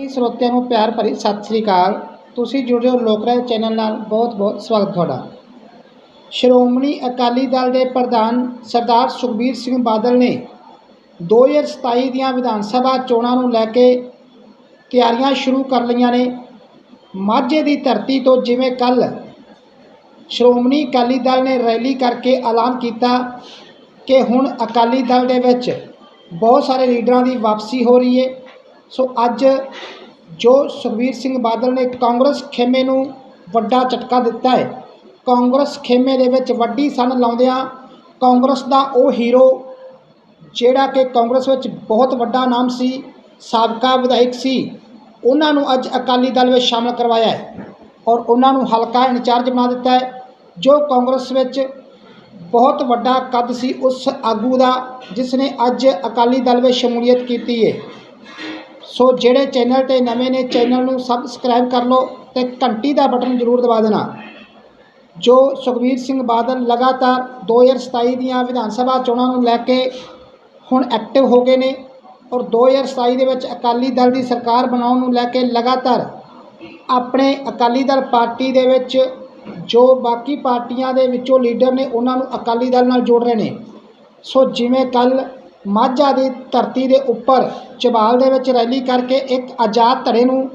ਕਈ ਸਰੋਤਿਆਂ ਨੂੰ ਪਿਆਰ ਭਰੀ ਸਤਿ ਸ੍ਰੀ ਅਕਾਲ। ਤੁਸੀਂ ਜੁੜੇ ਹੋ ਲੋਕ ਰਾਏ ਚੈਨਲ ਨਾਲ। ਬਹੁਤ ਬਹੁਤ ਸਵਾਗਤ ਤੁਹਾਡਾ। ਸ਼੍ਰੋਮਣੀ ਅਕਾਲੀ ਦਲ ਦੇ ਪ੍ਰਧਾਨ ਸਰਦਾਰ ਸੁਖਬੀਰ ਸਿੰਘ ਬਾਦਲ ਨੇ 2027 ਦੀਆਂ ਵਿਧਾਨ ਸਭਾ ਚੋਣਾਂ ਨੂੰ ਲੈ ਕੇ ਤਿਆਰੀਆਂ ਸ਼ੁਰੂ ਕਰ ਲਈਆਂ ਨੇ। ਮਾਝੇ ਦੀ ਧਰਤੀ ਤੋਂ ਜਿਵੇਂ ਕੱਲ ਸ਼੍ਰੋਮਣੀ ਅਕਾਲੀ ਦਲ ਨੇ ਰੈਲੀ ਕਰਕੇ ਐਲਾਨ ਕੀਤਾ ਕਿ ਹੁਣ ਅਕਾਲੀ ਦਲ ਦੇ ਵਿੱਚ ਬਹੁਤ ਸਾਰੇ ਲੀਡਰਾਂ ਦੀ ਵਾਪਸੀ ਹੋ ਰਹੀ ਹੈ ਸੋ ਅੱਜ ਜੋ ਸੁਖਬੀਰ ਸਿੰਘ ਬਾਦਲ ਨੇ ਕਾਂਗਰਸ ਖੇਮੇ ਨੂੰ ਵੱਡਾ ਝਟਕਾ ਦਿੱਤਾ ਹੈ, ਕਾਂਗਰਸ ਖੇਮੇ ਦੇ ਵਿੱਚ ਵੱਡੀ ਸਨ ਲਾਉਂਦਿਆਂ ਕਾਂਗਰਸ ਦਾ ਉਹ ਹੀਰੋ ਜਿਹੜਾ ਕਿ ਕਾਂਗਰਸ ਵਿੱਚ ਬਹੁਤ ਵੱਡਾ ਨਾਮ ਸੀ, ਸਾਬਕਾ ਵਿਧਾਇਕ ਸੀ, ਉਹਨਾਂ ਨੂੰ ਅੱਜ ਅਕਾਲੀ ਦਲ ਵਿੱਚ ਸ਼ਾਮਲ ਕਰਵਾਇਆ ਹੈ ਔਰ ਉਹਨਾਂ ਨੂੰ ਹਲਕਾ ਇੰਚਾਰਜ ਬਣਾ ਦਿੱਤਾ ਹੈ, ਜੋ ਕਾਂਗਰਸ ਵਿੱਚ ਬਹੁਤ ਵੱਡਾ ਕੱਦ ਸੀ ਉਸ ਆਗੂ ਦਾ, ਜਿਸ ਨੇ ਅੱਜ ਅਕਾਲੀ ਦਲ ਵਿੱਚ ਸ਼ਮੂਲੀਅਤ ਕੀਤੀ ਹੈ। ਸੋ ਜਿਹੜੇ ਚੈਨਲ ਤੇ ਨਵੇਂ ਨੇ, ਚੈਨਲ ਨੂੰ ਸਬਸਕ੍ਰਾਈਬ ਕਰ ਲਓ ਤੇ ਘੰਟੀ ਦਾ ਬਟਨ ਜ਼ਰੂਰ ਦਬਾ ਦੇਣਾ। ਜੋ ਸੁਖਬੀਰ ਸਿੰਘ ਬਾਦਲ ਲਗਾਤਾਰ 2027 ਦੀਆਂ ਵਿਧਾਨ ਸਭਾ ਚੋਣਾਂ ਨੂੰ ਲੈ ਕੇ ਹੁਣ ਐਕਟਿਵ ਹੋ ਗਏ ਨੇ ਔਰ 2027 ਦੇ ਵਿੱਚ ਅਕਾਲੀ ਦਲ ਦੀ ਸਰਕਾਰ ਬਣਾਉਣ ਨੂੰ ਲੈ ਕੇ ਲਗਾਤਾਰ ਆਪਣੇ ਅਕਾਲੀ ਦਲ ਪਾਰਟੀ ਦੇ ਵਿੱਚ ਜੋ ਬਾਕੀ ਪਾਰਟੀਆਂ ਦੇ ਵਿੱਚੋਂ ਲੀਡਰ ਨੇ, ਉਹਨਾਂ ਨੂੰ ਅਕਾਲੀ ਦਲ ਨਾਲ ਜੋੜ ਰਹੇ ਨੇ। ਸੋ ਜਿਵੇਂ ਕੱਲ ਮਾਝਾ ਦੀ ਧਰਤੀ ਦੇ ਉੱਪਰ ਚਬਾਲ ਦੇ ਵਿੱਚ ਰੈਲੀ ਕਰਕੇ ਇੱਕ ਆਜ਼ਾਦ ਧੜੇ ਨੂੰ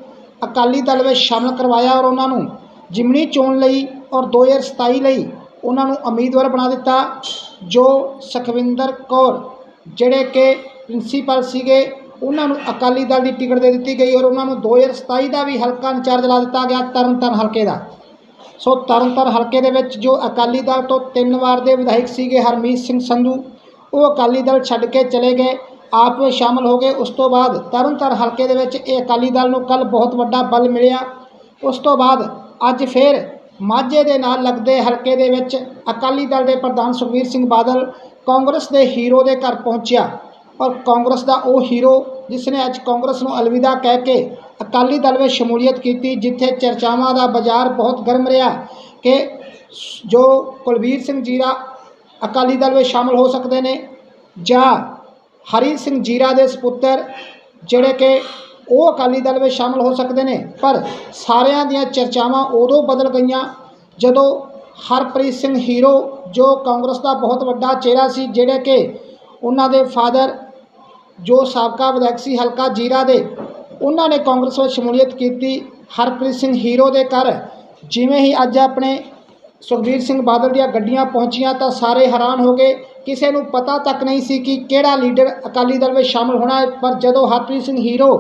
ਅਕਾਲੀ ਦਲ ਵਿੱਚ ਸ਼ਾਮਲ ਕਰਵਾਇਆ ਔਰ ਉਹਨਾਂ ਨੂੰ ਜਿਮਨੀ ਚੋਣ ਲਈ ਔਰ 2027 ਲਈ ਉਹਨਾਂ ਨੂੰ ਉਮੀਦਵਾਰ ਬਣਾ ਦਿੱਤਾ, ਜੋ ਸੁਖਵਿੰਦਰ ਕੌਰ, ਜਿਹੜੇ ਕਿ ਪ੍ਰਿੰਸੀਪਲ ਸੀਗੇ, ਉਹਨਾਂ ਨੂੰ ਅਕਾਲੀ ਦਲ ਦੀ ਟਿਕਟ ਦੇ ਦਿੱਤੀ ਗਈ ਔਰ ਉਹਨਾਂ ਨੂੰ 2027 ਦਾ ਵੀ ਹਲਕਾ ਇੰਚਾਰਜ ਲਾ ਦਿੱਤਾ ਗਿਆ ਤਰਨਤਾਰਨ ਹਲਕੇ ਦਾ। ਸੋ ਤਰਨਤਾਰਨ ਹਲਕੇ ਦੇ ਵਿੱਚ ਜੋ ਅਕਾਲੀ ਦਲ ਤੋਂ ਤਿੰਨ ਵਾਰ ਦੇ ਵਿਧਾਇਕ ਸੀਗੇ ਹਰਮੀਤ ਸਿੰਘ ਸੰਧੂ ਉਹ ਅਕਾਲੀ ਦਲ ਛੱਡ ਕੇ ਚਲੇ ਗਏ, ਆਪ ਵਿੱਚ ਸ਼ਾਮਲ ਹੋ ਗਏ। ਉਸ ਤੋਂ ਬਾਅਦ ਤਰਨਤਾਰਨ ਹਲਕੇ ਦੇ ਵਿੱਚ ਇਹ ਅਕਾਲੀ ਦਲ ਨੂੰ ਕੱਲ ਬਹੁਤ ਵੱਡਾ ਬਲ ਮਿਲਿਆ। ਉਸ ਤੋਂ ਬਾਅਦ ਅੱਜ ਫਿਰ ਮਾਝੇ ਦੇ ਨਾਲ ਲੱਗਦੇ ਹਲਕੇ ਦੇ ਵਿੱਚ ਅਕਾਲੀ ਦਲ ਦੇ ਪ੍ਰਧਾਨ ਸੁਖਬੀਰ ਸਿੰਘ ਬਾਦਲ ਕਾਂਗਰਸ ਦੇ ਹੀਰੋ ਦੇ ਘਰ ਪਹੁੰਚਿਆ। ਔਰ ਕਾਂਗਰਸ ਦਾ ਉਹ ਹੀਰੋ ਜਿਸ ਨੇ ਅੱਜ ਕਾਂਗਰਸ ਨੂੰ ਅਲਵਿਦਾ ਕਹਿ ਕੇ ਅਕਾਲੀ ਦਲ ਵਿੱਚ ਸ਼ਮੂਲੀਅਤ ਕੀਤੀ, ਜਿੱਥੇ ਚਰਚਾਵਾਂ ਦਾ ਬਾਜ਼ਾਰ ਬਹੁਤ ਗਰਮ ਰਿਹਾ ਕਿ ਜੋ ਕੁਲਵੀਰ ਸਿੰਘ ਜੀਰਾ ਅਕਾਲੀ ਦਲ ਵਿੱਚ ਸ਼ਾਮਲ ਹੋ ਸਕਦੇ ਨੇ ਜਾਂ ਹਰੀ ਸਿੰਘ ਜੀਰਾ ਦੇ ਸੁਪੁੱਤਰ ਜਿਹੜੇ ਕਿ ਉਹ ਅਕਾਲੀ ਦਲ ਵਿੱਚ ਸ਼ਾਮਲ ਹੋ ਸਕਦੇ ਨੇ, ਪਰ ਸਾਰਿਆਂ ਦੀਆਂ ਚਰਚਾਵਾਂ ਉਦੋਂ ਬਦਲ ਗਈਆਂ ਜਦੋਂ ਹਰਪ੍ਰੀਤ ਸਿੰਘ ਹੀਰੋ, ਜੋ ਕਾਂਗਰਸ ਦਾ ਬਹੁਤ ਵੱਡਾ ਚਿਹਰਾ ਸੀ, ਜਿਹੜੇ ਕਿ ਉਹਨਾਂ ਦੇ ਫਾਦਰ ਜੋ ਸਾਬਕਾ ਵਿਧਾਇਕ ਸੀ, ਹਲਕਾ ਜੀਰਾ ਦੇ, ਉਹਨਾਂ ਨੇ ਕਾਂਗਰਸ ਵਿੱਚ ਸ਼ਮੂਲੀਅਤ ਕੀਤੀ ਹਰਪ੍ਰੀਤ ਸਿੰਘ ਹੀਰੋ ਦੇ ਘਰ। ਜਿਵੇਂ ਹੀ ਅੱਜ ਆਪਣੇ ਸੁਖਬੀਰ ਸਿੰਘ ਬਾਦਲ ਦੀਆਂ ਗੱਡੀਆਂ ਪਹੁੰਚੀਆਂ ਤਾਂ ਸਾਰੇ ਹੈਰਾਨ ਹੋ ਗਏ। ਕਿਸੇ ਨੂੰ ਪਤਾ ਤੱਕ ਨਹੀਂ ਸੀ ਕਿ ਕਿਹੜਾ ਲੀਡਰ ਅਕਾਲੀ ਦਲ ਵਿੱਚ ਸ਼ਾਮਲ ਹੋਣਾ ਹੈ, ਪਰ ਜਦੋਂ ਹਰਪ੍ਰੀਤ ਸਿੰਘ ਹੀਰੋ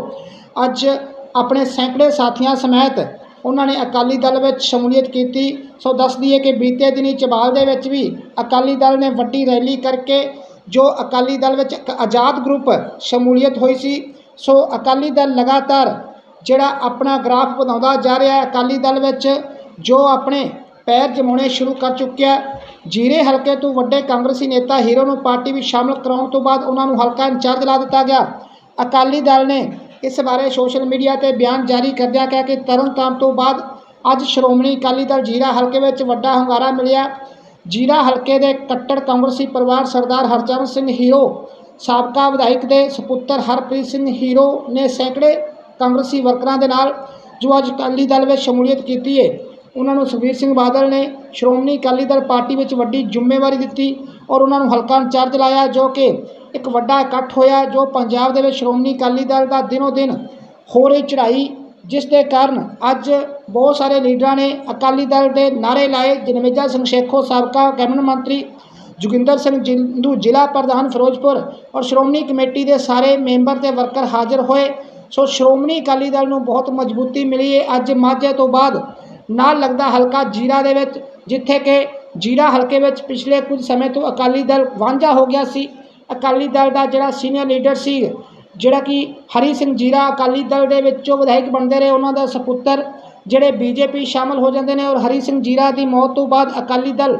ਅੱਜ ਆਪਣੇ ਸੈਂਕੜੇ ਸਾਥੀਆਂ ਸਮੇਤ ਉਹਨਾਂ ਨੇ ਅਕਾਲੀ ਦਲ ਵਿੱਚ ਸ਼ਮੂਲੀਅਤ ਕੀਤੀ, ਸੋ ਦੱਸ ਦਈਏ ਕਿ ਬੀਤੇ ਦਿਨੀ ਚਬਾਲ ਦੇ ਵਿੱਚ ਵੀ ਅਕਾਲੀ ਦਲ ਨੇ ਵੱਡੀ ਰੈਲੀ ਕਰਕੇ ਜੋ ਅਕਾਲੀ ਦਲ ਵਿੱਚ ਇੱਕ ਆਜ਼ਾਦ ਗਰੁੱਪ ਸ਼ਮੂਲੀਅਤ ਹੋਈ ਸੀ, ਸੋ ਅਕਾਲੀ ਦਲ ਲਗਾਤਾਰ ਜਿਹੜਾ ਆਪਣਾ ਗ੍ਰਾਫ ਵਧਾਉਂਦਾ ਜਾ ਰਿਹਾ ਹੈ, ਅਕਾਲੀ ਦਲ ਵਿੱਚ ਜੋ ਆਪਣੇ ਪੈਰ ਜਮਾਉਣੇ ਸ਼ੁਰੂ ਕਰ ਚੁੱਕਿਆ ਜੀਰੇ ਹਲਕੇ ਤੋਂ ਵੱਡੇ ਕਾਂਗਰਸੀ ਨੇਤਾ ਹੀਰੋ ਨੂੰ ਪਾਰਟੀ ਵਿੱਚ ਸ਼ਾਮਲ ਕਰਾਉਣ ਤੋਂ ਬਾਅਦ ਉਹਨਾਂ ਨੂੰ ਹਲਕਾ ਇੰਚਾਰਜ ਲਾ ਦਿੱਤਾ ਗਿਆ। ਅਕਾਲੀ ਦਲ ਨੇ ਇਸ ਬਾਰੇ ਸੋਸ਼ਲ ਮੀਡੀਆ ਤੇ ਬਿਆਨ ਜਾਰੀ ਕਰਦਿਆਂ ਕਿਹਾ ਕਿ ਤਰਨਤਾਰਨ ਤੋਂ ਬਾਅਦ ਅੱਜ ਸ਼੍ਰੋਮਣੀ ਅਕਾਲੀ ਦਲ ਜੀਰਾ ਹਲਕੇ ਵਿੱਚ ਵੱਡਾ ਹੰਗਾਰਾ ਮਿਲਿਆ। ਜੀਰਾ ਹਲਕੇ ਦੇ ਕੱਟੜ ਕਾਂਗਰਸੀ ਪਰਿਵਾਰ ਸਰਦਾਰ ਹਰਚਰਨ ਸਿੰਘ ਹੀਰੋ, ਸਾਬਕਾ ਵਿਧਾਇਕ ਦੇ ਸੁਪੁੱਤਰ ਹਰਪ੍ਰੀਤ ਸਿੰਘ ਹੀਰੋ ਨੇ ਸੈਂਕੜੇ ਕਾਂਗਰਸੀ ਵਰਕਰਾਂ ਦੇ ਨਾਲ ਜੋ ਅੱਜ ਅਕਾਲੀ ਦਲ ਵਿੱਚ ਸ਼ਮੂਲੀਅਤ ਕੀਤੀ ਹੈ ਉਹਨਾਂ ਨੂੰ ਸੁਖਬੀਰ ਸਿੰਘ ਬਾਦਲ ਨੇ ਸ਼੍ਰੋਮਣੀ ਅਕਾਲੀ ਦਲ ਪਾਰਟੀ ਵਿੱਚ ਵੱਡੀ ਜ਼ਿੰਮੇਵਾਰੀ ਦਿੱਤੀ ਔਰ ਉਹਨਾਂ ਨੂੰ ਹਲਕਾ ਇੰਚਾਰਜ ਲਾਇਆ, ਜੋ ਕਿ ਇੱਕ ਵੱਡਾ ਇਕੱਠ ਹੋਇਆ, ਜੋ ਪੰਜਾਬ ਦੇ ਵਿੱਚ ਸ਼੍ਰੋਮਣੀ ਅਕਾਲੀ ਦਲ ਦਾ ਦਿਨੋ ਦਿਨ ਹੋ ਰਹੀ ਚੜ੍ਹਾਈ, ਜਿਸ ਦੇ ਕਾਰਨ ਅੱਜ ਬਹੁਤ ਸਾਰੇ ਲੀਡਰਾਂ ਨੇ ਅਕਾਲੀ ਦਲ ਦੇ ਨਾਰੇ ਲਾਏ, ਜਨਮੇਜਾ ਸਿੰਘ ਸ਼ੇਖੋ, ਸਾਬਕਾ ਕੈਬਨਿਟ ਮੰਤਰੀ ਜੋਗਿੰਦਰ ਸਿੰਘ ਜਿੰਦੂ, ਜ਼ਿਲ੍ਹਾ ਪ੍ਰਧਾਨ ਫਿਰੋਜ਼ਪੁਰ ਔਰ ਸ਼੍ਰੋਮਣੀ ਕਮੇਟੀ ਦੇ ਸਾਰੇ ਮੈਂਬਰ ਤੇ ਵਰਕਰ ਹਾਜ਼ਰ ਹੋਏ। ਸੋ ਸ਼੍ਰੋਮਣੀ ਅਕਾਲੀ ਦਲ ਨੂੰ ਬਹੁਤ ਮਜ਼ਬੂਤੀ ਮਿਲੀ ਹੈ ਅੱਜ ਮਾਝੇ ਤੋਂ ਬਾਅਦ ਨਾਲ ਲੱਗਦਾ ਹਲਕਾ ਜੀਰਾ ਦੇ ਵਿੱਚ, ਜਿੱਥੇ ਕਿ ਜੀਰਾ ਹਲਕੇ ਵਿੱਚ ਪਿਛਲੇ ਕੁਝ ਸਮੇਂ ਤੋਂ ਅਕਾਲੀ ਦਲ ਵਾਂਝਾ ਹੋ ਗਿਆ ਸੀ। ਅਕਾਲੀ ਦਲ ਦਾ ਜਿਹੜਾ ਸੀਨੀਅਰ ਲੀਡਰ ਸੀ, ਜਿਹੜਾ ਕਿ ਹਰੀ ਸਿੰਘ ਜੀਰਾ ਅਕਾਲੀ ਦਲ ਦੇ ਵਿੱਚੋਂ ਵਿਧਾਇਕ ਬਣਦੇ ਰਹੇ, ਉਹਨਾਂ ਦਾ ਸੁਪੁੱਤਰ, ਜਿਹੜੇ ਬੀਜੇਪੀ ਸ਼ਾਮਲ ਹੋ ਜਾਂਦੇ ਨੇ ਔਰ ਹਰੀ ਸਿੰਘ ਜੀਰਾ ਦੀ ਮੌਤ ਤੋਂ ਬਾਅਦ ਅਕਾਲੀ ਦਲ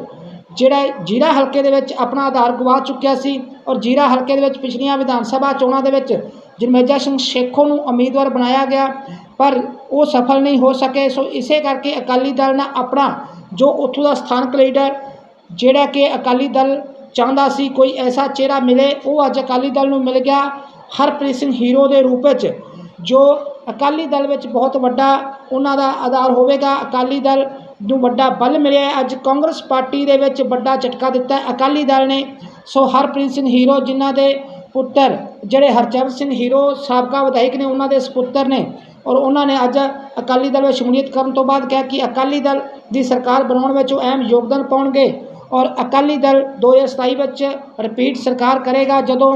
ਜਿਹੜਾ ਜੀਰਾ ਹਲਕੇ ਦੇ ਵਿੱਚ ਆਪਣਾ ਆਧਾਰ ਗਵਾ ਚੁੱਕਿਆ ਸੀ ਔਰ ਜੀਰਾ ਹਲਕੇ ਦੇ ਵਿੱਚ ਪਿਛਲੀਆਂ ਵਿਧਾਨ ਸਭਾ ਚੋਣਾਂ ਦੇ ਵਿੱਚ ਜਰਮੇਜਾ ਸਿੰਘ ਸ਼ੇਖੋ ਨੂੰ ਉਮੀਦਵਾਰ ਬਣਾਇਆ ਗਿਆ। ਪਰ ਉਹ ਸਫਲ ਨਹੀਂ ਹੋ ਸਕੇ। ਸੋ ਇਸੇ ਕਰਕੇ ਅਕਾਲੀ ਦਲ ਨੇ ਆਪਣਾ ਜੋ ਉੱਥੋਂ ਦਾ ਸਥਾਨਕ ਲੀਡਰ ਜਿਹੜਾ ਕਿ ਅਕਾਲੀ ਦਲ ਚਾਹੁੰਦਾ ਸੀ ਕੋਈ ਐਸਾ ਚਿਹਰਾ ਮਿਲੇ, ਉਹ ਅੱਜ ਅਕਾਲੀ ਦਲ ਨੂੰ ਮਿਲ ਗਿਆ ਹਰਪ੍ਰੀਤ ਸਿੰਘ ਹੀਰੋ ਦੇ ਰੂਪ ਵਿੱਚ, ਜੋ ਅਕਾਲੀ ਦਲ ਵਿੱਚ ਬਹੁਤ ਵੱਡਾ ਉਹਨਾਂ ਦਾ ਆਧਾਰ ਹੋਵੇਗਾ। ਅਕਾਲੀ ਦਲ ਨੂੰ ਵੱਡਾ ਬਲ ਮਿਲਿਆ ਅੱਜ ਕਾਂਗਰਸ ਪਾਰਟੀ ਦੇ ਵਿੱਚ ਵੱਡਾ ਝਟਕਾ ਦਿੱਤਾ ਅਕਾਲੀ ਦਲ ਨੇ। ਸੋ ਹਰਪ੍ਰੀਤ ਸਿੰਘ ਹੀਰੋ ਜਿਨ੍ਹਾਂ ਦੇ ਪੁੱਤਰ, ਜਿਹੜੇ ਹਰਚਰਨ ਸਿੰਘ ਹੀਰੋ, ਸਾਬਕਾ ਵਿਧਾਇਕ ਨੇ, ਉਹਨਾਂ ਦੇ ਸਪੁੱਤਰ ਨੇ ਔਰ ਉਹਨਾਂ ਨੇ ਅੱਜ ਅਕਾਲੀ ਦਲ ਵਿੱਚ ਸ਼ਮੂਲੀਅਤ ਕਰਨ ਤੋਂ ਬਾਅਦ ਕਿਹਾ ਕਿ ਅਕਾਲੀ ਦਲ ਦੀ ਸਰਕਾਰ ਬਣਾਉਣ ਵਿੱਚ ਉਹ ਅਹਿਮ ਯੋਗਦਾਨ ਪਾਉਣਗੇ ਔਰ ਅਕਾਲੀ ਦਲ 2027 ਵਿੱਚ ਰਿਪੀਟ ਸਰਕਾਰ ਕਰੇਗਾ ਜਦੋਂ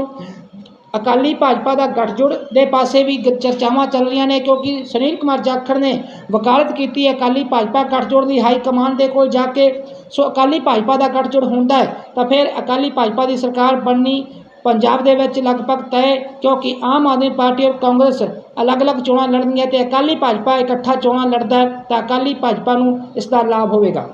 ਅਕਾਲੀ ਭਾਜਪਾ ਦਾ ਗੱਠਜੋੜ ਦੇ ਪਾਸੇ ਵੀ ਗ- ਚਰਚਾਵਾਂ ਚੱਲ ਰਹੀਆਂ ਨੇ ਕਿਉਂਕਿ ਸੁਨੀਲ ਕੁਮਾਰ ਜਾਖੜ ਨੇ ਵਕਾਲਤ ਕੀਤੀ ਹੈ ਅਕਾਲੀ ਭਾਜਪਾ ਗੱਠਜੋੜ ਦੀ ਹਾਈ ਕਮਾਂਡ ਦੇ ਕੋਲ ਜਾ ਕੇ। ਸੋ ਅਕਾਲੀ ਭਾਜਪਾ ਦਾ ਗੱਠਜੋੜ ਹੁੰਦਾ ਹੈ ਤਾਂ ਫਿਰ ਅਕਾਲੀ ਭਾਜਪਾ ਦੀ ਸਰਕਾਰ ਬਣਨੀ ਪੰਜਾਬ ਦੇ ਵਿੱਚ ਲਗਭਗ ਤੈਅ ਕਿਉਂਕਿ ਆਮ ਆਦਮੀ ਪਾਰਟੀ ਔਰ ਕਾਂਗਰਸ ਅਲੱਗ-ਅਲੱਗ ਚੋਣਾਂ ਲੜਨਗੀਆਂ ਤੇ ਅਕਾਲੀ ਭਾਜਪਾ ਇਕੱਠਾ ਚੋਣਾਂ ਲੜਦਾ ਤਾਂ ਅਕਾਲੀ ਭਾਜਪਾ ਨੂੰ ਇਸ ਦਾ ਲਾਭ ਹੋਵੇਗਾ।